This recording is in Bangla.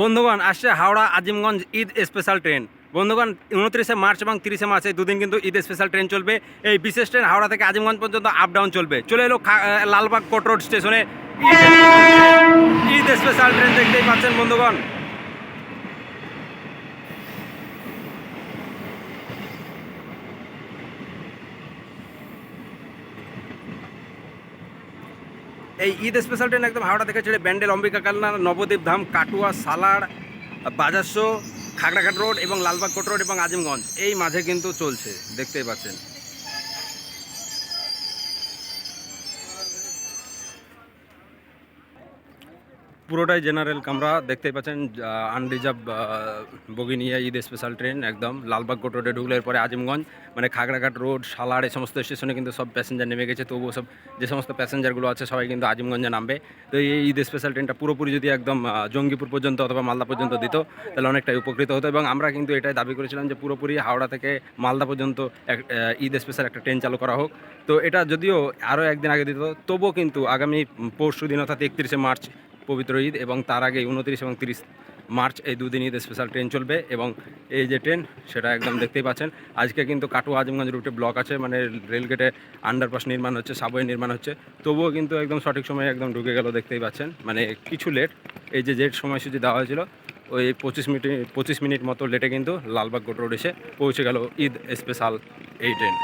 বন্ধুগণ, আসছে হাওড়া আজিমগঞ্জ ঈদ স্পেশাল ট্রেন বন্ধুগণ, উনত্রিশে মার্চ এবং তিরিশে মার্চ, এই দুদিন কিন্তু ঈদ স্পেশাল ট্রেন চলবে। এই বিশেষ ট্রেন হাওড়া থেকে আজিমগঞ্জ পর্যন্ত আপ ডাউন চলবে। চলে এলো লালবাগ কোট রোড স্টেশনে ঈদ স্পেশাল ট্রেন দেখতেই পাচ্ছেন বন্ধুগণ। এই ঈদ স্পেশাল ট্রেন একদম হাওড়া থেকে ছেড়ে ব্যান্ডেল, অম্বিকা কালনা নবদ্বীপ ধাম, কাটুয়া সালার বাজারশো খাগড়াঘাট রোড এবং লালবাগ কোট রোড এবং আজিমগঞ্জ। এই মাঝে কিন্তু চলছে, দেখতেই পাচ্ছেন। পুরোটাই জেনারেল কামরা দেখতেই পাচ্ছেন আনরিজার্ভ বগি নিয়ে ঈদ স্পেশাল ট্রেন একদম। লালবাগ কোট রোডে ঢুকলে পরে আজিমগঞ্জ মানে খাগড়াঘাট রোড সালার এই সমস্ত স্টেশনে কিন্তু সব প্যাসেঞ্জার নেমে গেছে। তবুও সব যে সমস্ত প্যাসেঞ্জারগুলো আছে, সবাই কিন্তু আজিমগঞ্জে নামবে। তো এই ঈদ স্পেশাল ট্রেনটা পুরোপুরি যদি একদম জঙ্গিপুর পর্যন্ত অথবা মালদা পর্যন্ত দিত, তাহলে অনেকটাই উপকৃত হতো। এবং আমরা কিন্তু এটাই দাবি করেছিলাম যে পুরোপুরি হাওড়া থেকে মালদা পর্যন্ত এক ঈদ স্পেশাল একটা ট্রেন চালু করা হোক। তো এটা যদিও আরও একদিন আগে দিত, তবুও কিন্তু আগামী পরশু দিন, অর্থাৎ একত্রিশে মার্চ পবিত্র ঈদ এবং তার আগে উনত্রিশ এবং তিরিশ মার্চ এই দুদিন ঈদ স্পেশাল ট্রেন চলবে এবং এই যে ট্রেন সেটা একদম দেখতেই পাচ্ছেন। আজকে কিন্তু কাটু আজমগঞ্জ রুটে ব্লক আছে মানে রেলগেটে আন্ডারপাস নির্মাণ হচ্ছে সাবওয়ে নির্মাণ হচ্ছে। তবুও কিন্তু একদম সঠিক সময়ে একদম ঢুকে গেল দেখতেই পাচ্ছেন। মানে কিছু লেট এই যে জেট সময়সূচি দেওয়া হয়েছিল, ওই পঁচিশ মিনিট পঁচিশ মিনিট মতো লেটে কিন্তু লালবাগ গোট রোড এসে পৌঁছে গেল ঈদ স্পেশাল এই ট্রেন